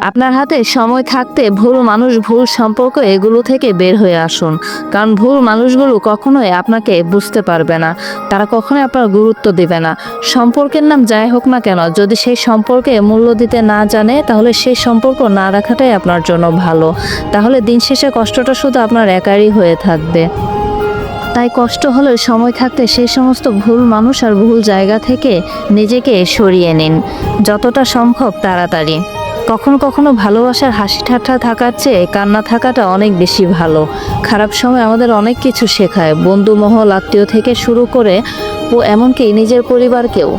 আপনার হাতে সময় থাকতে ভুল মানুষ ভুল সম্পর্ক এগুলো থেকে বের হয়ে আসুন। কারণ ভুল মানুষগুলো কখনোই আপনাকে বুঝতে পারবে না। তারা কখনোই আপনার গুরুত্ব দিবে না। সম্পর্কের নাম যাই হোক না কেন, যদি সেই সম্পর্কে মূল্য দিতে না জানে, তাহলে সেই সম্পর্ক না রাখাটাই আপনার জন্য ভালো। তাহলে দিন শেষে কষ্টটা শুধু আপনার একারই হয়ে থাকবে। তাই কষ্ট হলে সময় থাকতে সেই সমস্ত ভুল মানুষ আর ভুল জায়গা থেকে নিজেকে সরিয়ে নিন। যতটা সম্ভব তাড়াতাড়ি। কখনো কখনো ভালোবাসার হাসি ঠাট্টা থাকার চেয়ে কান্না থাকাটা অনেক বেশি ভালো। খারাপ সময় আমাদের অনেক কিছু শেখায় বন্ধু মহল আত্মীয় থেকে শুরু করে ও এমনকি নিজের পরিবারকেও।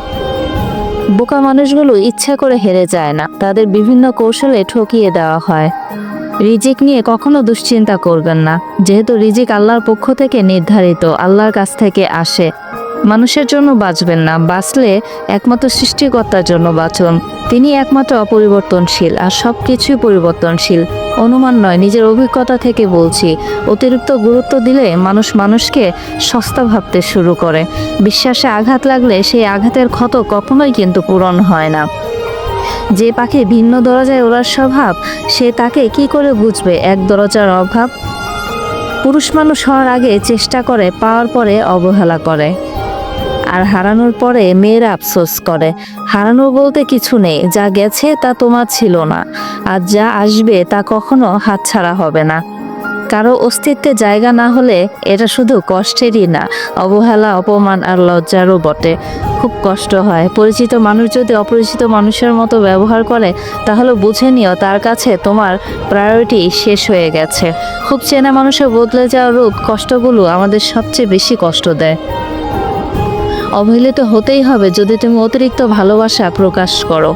বোকা মানুষগুলো ইচ্ছা করে হেরে যায় না, তাদের বিভিন্ন কৌশলে ঠকিয়ে দেওয়া হয়। রিজিক নিয়ে কখনো দুশ্চিন্তা করবেন না, যেহেতু রিজিক আল্লাহর পক্ষ থেকে নির্ধারিত, আল্লাহর কাছ থেকে আসে। মানুষের জন্য বাঁচবেন না, বাঁচলে একমাত্র সৃষ্টিকর্তার জন্য বাঁচুন। তিনি একমাত্র অপরিবর্তনশীল আর সব কিছুই পরিবর্তনশীল। অনুমান নয়, নিজের অভিজ্ঞতা থেকে বলছি, অতিরিক্ত গুরুত্ব দিলে মানুষ মানুষকে সস্তা ভাবতে শুরু করে। বিশ্বাসে আঘাত লাগলে সেই আঘাতের ক্ষত কখনোই কিন্তু পূরণ হয় না। যে পাখি ভিন্ন দরজায় ওড়ার স্বভাব, সে তাকে কি করে বুঝবে এক দরজার অভাব? পুরুষ মানুষ হওয়ার আগে চেষ্টা করে, পাওয়ার পরে অবহেলা করে। আর হারানোর পরে মেয়েরা আফসোস করে। হারানো বলতে কিছু নেই, যা গেছে তা তোমার ছিল না। আর যা আসবে তা কখনো হাতছাড়া হবে না। কারও অস্তিত্বে জায়গা না হলে এটা শুধু কষ্টেরই না, অবহেলা, অপমান আর লজ্জারও বটে। খুব কষ্ট হয়। পরিচিত মানুষ যদি অপরিচিত মানুষের মতো ব্যবহার করে, তাহলে বুঝে নিও তার কাছে তোমার প্রায়োরিটি শেষ হয়ে গেছে। খুব চেনা মানুষের বদলে যাওয়া রূপ কষ্টগুলো আমাদের সবচেয়ে বেশি কষ্ট দেয়। অবহেলিত হতেই হবে যদি তুমি অতিরিক্ত ভালোবাসা প্রকাশ করো।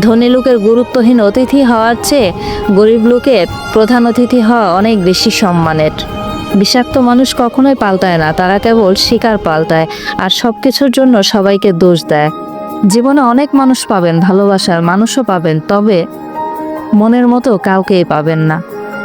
ধনী লোকের গুরুত্বহীন অতিথি হওয়ার চেয়ে গরিব লোকের প্রধান অতিথি হওয়া অনেক বেশি সম্মানের। বিষাক্ত মানুষ কখনোই পাল্টায় না, তারা কেবল শিকার পাল্টায় আর সব কিছুর জন্য সবাইকে দোষ দেয়। জীবনে অনেক মানুষ পাবেন, ভালোবাসার মানুষও পাবেন, তবে মনের মতো কাউকেই পাবেন না।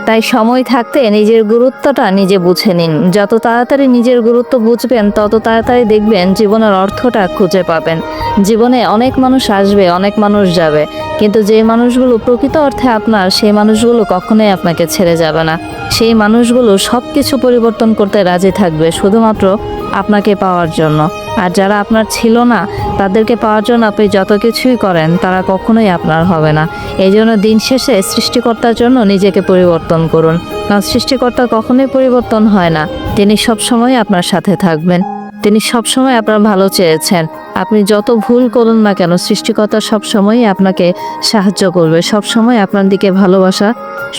তাই সময় থাকতে নিজের গুরুত্বটা নিজে বুঝে নিন। যত তাড়াতাড়ি নিজের গুরুত্ব বুঝবেন, তত তাড়াতাড়ি দেখবেন জীবনের অর্থটা খুঁজে পাবেন। জীবনে অনেক মানুষ আসবে, অনেক মানুষ যাবে। কিন্তু যে মানুষগুলো প্রকৃত অর্থে আপনার, সেই মানুষগুলো কখনোই আপনাকে ছেড়ে যাবে না। সেই মানুষগুলো সব কিছু পরিবর্তন করতে রাজি থাকবে শুধুমাত্র আপনাকে পাওয়ার জন্য। আর যারা আপনার ছিল না তাদেরকে পাওয়ার জন্য আপনি যত কিছুই করেন, তারা কখনোই আপনার হবে না। এই জন্য দিন শেষে সৃষ্টিকর্তার জন্য নিজেকে পরিবর্তন করুন। কারণ সৃষ্টিকর্তা কখনোই পরিবর্তন হয় না। তিনি সবসময় আপনার সাথে থাকবেন। তিনি সবসময় আপনার ভালো চেয়েছেন। আপনি যত ভুল করুন না কেন, সৃষ্টিকর্তা সবসময়ই আপনাকে সাহায্য করবে। সবসময় আপনার দিকে ভালোবাসা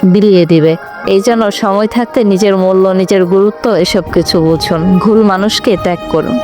বিলিয়ে দিবে। এই জন্য সময় থাকতে নিজের মূল্য, নিজের গুরুত্ব, এসব কিছু বুঝুন। ভুল মানুষকে ত্যাগ করুন।